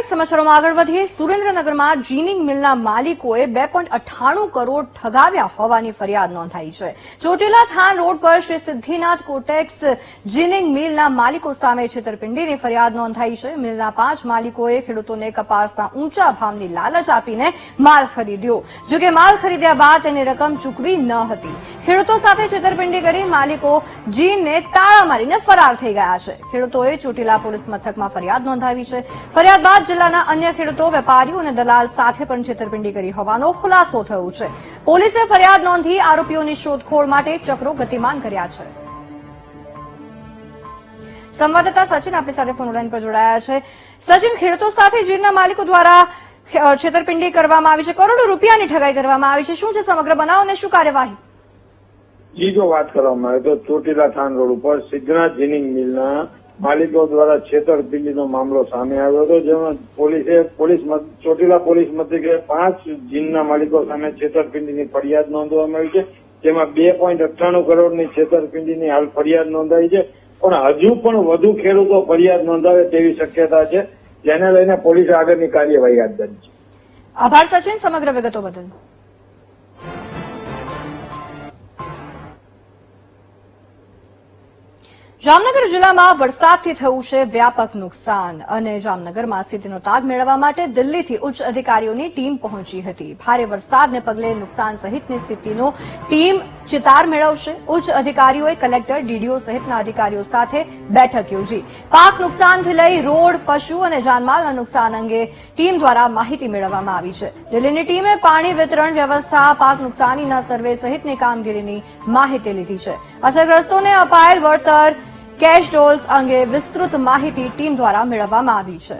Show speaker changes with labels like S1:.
S1: એક સમાચારોમાં આગળ વધીએ. સુરેન્દ્રનગરમાં જીનિંગ મિલના માલિકોએ બે કરોડ ઠગાવ્યા હોવાની ફરિયાદ નોંધાઈ છે. ચોટીલા થાન રોડ પર શ્રી સિદ્ધિનાથ કોટેક્સ જીનિંગ મિલના માલિકો સામે છેતરપિંડીની ફરિયાદ નોંધાઈ છે. મિલના પાંચ માલિકોએ ખેડૂતોને કપાસના ઊંચા ભાવની લાલચ આપીને માલ ખરીદ્યો. જોકે માલ ખરીદ્યા બાદ તેની રકમ ચૂકવી ન હતી. ખેડૂતો સાથે છેતરપિંડી કરી માલિકો જીનને તાળા મારીને ફરાર થઈ ગયા છે. ખેડૂતોએ ચોટીલા પોલીસ મથકમાં ફરિયાદ નોંધાવી છે. ફરિયાદ બાદ જિલ્લાના અન્ય ખેડૂતો, વેપારીઓ અને દલાલ સાથે પણ છેતરપિંડી કરી હોવાનો ખુલાસો થયો છે. પોલીસે ફરિયાદ નોંધી આરોપીઓની શોધખોળ માટે ચક્રો ગતિમાન કર્યા છે. સંવાદદાતા સચિન આપણી સાથે ફોન લાઈન પર જોડાયા છે. સચિન, ખેડૂતો સાથે જીનના માલિકો દ્વારા છેતરપિંડી કરવામાં આવી છે. કરોડો રૂપિયાની ઠગાઈ કરવામાં આવી છે. શું છે સમગ્ર બનાવ અને શું કાર્યવાહી?
S2: જી જો વાત કરવામાં આવે તો ચોટીલા થાન રોડ ઉપર સિદ્ધનાથ જીનિંગ મિલના માલિકો દ્વારા છેતરપિંડીનો મામલો સામે આવ્યો હતો, જેમાં પોલીસે પોલીસ ચોટીલા પોલીસ મથકે પાંચ જીનના માલિકો સામે છેતરપિંડીની ફરિયાદ નોંધવામાં આવી છે. જેમાં બે પોઈન્ટ અઠ્ઠાણું કરોડની છેતરપિંડીની હાલ ફરિયાદ નોંધાઈ છે. પણ હજુ પણ વધુ ખેડૂતો ફરિયાદ નોંધાવે તેવી શક્યતા છે. જેને લઈને પોલીસે આગળની કાર્યવાહી હાથ ધરી છે.
S1: આભાર સચિન, સમગ્ર વિગતો બદલ. જામનગર જિલ્લામાં વરસાદથી થયું છે વ્યાપક નુકસાન અને જામનગરમાં સ્થિતિનો તાગ મેળવવા માટે દિલ્હીથી ઉચ્ચ અધિકારીઓની ટીમ પહોંચી હતી. ભારે વરસાદને પગલે નુકસાન સહિતની સ્થિતિનો ટીમ ચિતાર મેળવશે. ઉચ્ચ અધિકારીઓએ કલેક્ટર, ડીડીઓ સહિતના અધિકારીઓ સાથે બેઠક યોજી. પાક નુકસાનથી લઈ રોડ, પશુ અને જાનમાલના નુકસાન અંગે ટીમ દ્વારા માહિતી મેળવવામાં આવી છે. દિલ્હીની ટીમે પાણી વિતરણ વ્યવસ્થા, પાક નુકસાનીના સર્વે સહિતની કામગીરીની માહિતી લીધી છે. અસરગ્રસ્તોને અપાયેલ વળતર કેશ ડોલ્સ અંગે વિસ્તૃત માહિતી ટીમ દ્વારા મેળવવામાં આવી છે.